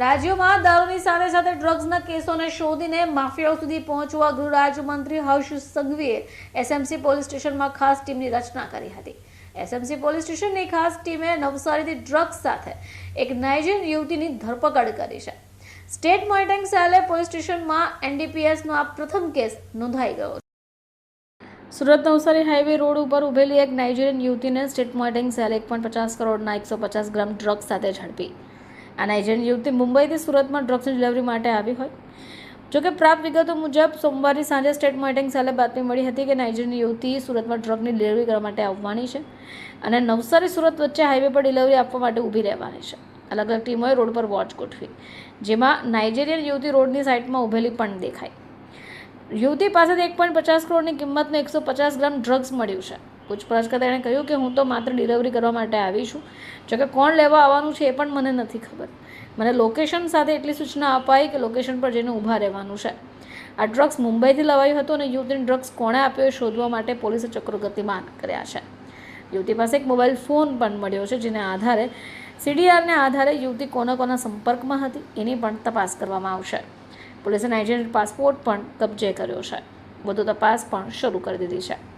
રાજ્યોમાં દારૂની સાથે સાથે ડ્રગ્સના કેસોને શોધીને માફિયાઓ સુધી પહોંચવા ગૃહ રાજ્યમંત્રી હર્ષ સંઘવીએ એસએમસી પોલીસ સ્ટેશનમાં ખાસ ટીમની રચના કરી હતી. એસએમસી પોલીસ સ્ટેશનની ખાસ ટીમે નવસારીથી ડ્રગ્સ સાથે એક નાઇજીરિયન યુવતીની ધરપકડ કરી છે. સ્ટેટ મોનિટરિંગ સેલે પોલીસ સ્ટેશનમાં એનડીપીએસનો આ પ્રથમ કેસ નોંધાઈ ગયો સુરત નવસારી હાઈવે રોડ ઉપર ઉભેલી એક નાઇજેરિયન યુવતીને સ્ટેટ મોનિટરિંગ સેલે એક પચાસ કરોડના એકસો પચાસ ગ્રામ ડ્રગ્સ સાથે ઝડપી આ નાઇજીરિયન યુવતી મુંબઈથી સુરતમાં ડ્રગ્સની ડિલિવરી માટે આવી હોય. જોકે પ્રાપ્ત વિગતો મુજબ સોમવારની સાંજે સ્ટેટ મોનિટરિંગ સેલે બાતમી મળી હતી કે નાઇજીરિયન યુવતી સુરતમાં ડ્રગની ડિલિવરી કરવા માટે આવવાની છે અને નવસારી સુરત વચ્ચે હાઈવે પર ડિલિવરી આપવા માટે ઊભી રહેવાની છે. અલગ અલગ ટીમોએ રોડ પર વોચ ગોઠવી. જેમાં નાઇજેરિયન યુવતી રોડની સાઈડમાં ઊભેલી પણ દેખાઈ. યુવતી પાસેથી એક પોઈન્ટ પચાસ કરોડની કિંમતનું એકસો પચાસ ગ્રામ ડ્રગ્સ મળ્યું છે. પૂછપરછ કરતા એણે કહ્યું કે હું તો માત્ર ડિલિવરી કરવા માટે આવી છું. જોકે કોણ લેવા આવવાનું છે એ પણ મને નથી ખબર. મને લોકેશન સાથે એટલી સૂચના અપાઈ કે લોકેશન પર જઈને ઊભા રહેવાનું છે. આ ડ્રગ્સ મુંબઈથી લવાયું હતું અને યુવતીને ડ્રગ્સ કોણે આપ્યો એ શોધવા માટે પોલીસે ચક્રો ગતિમાન કર્યા છે. યુવતી પાસે એક મોબાઈલ ફોન પણ મળ્યો છે, જેના આધારે સીડીઆરને આધારે યુવતી કોના કોના સંપર્કમાં હતી એની પણ તપાસ કરવામાં આવશે. પોલીસે નાઇજેરિયન પાસપોર્ટ પણ કબજે કર્યો છે. વધુ તપાસ પણ શરૂ કરી દીધી છે.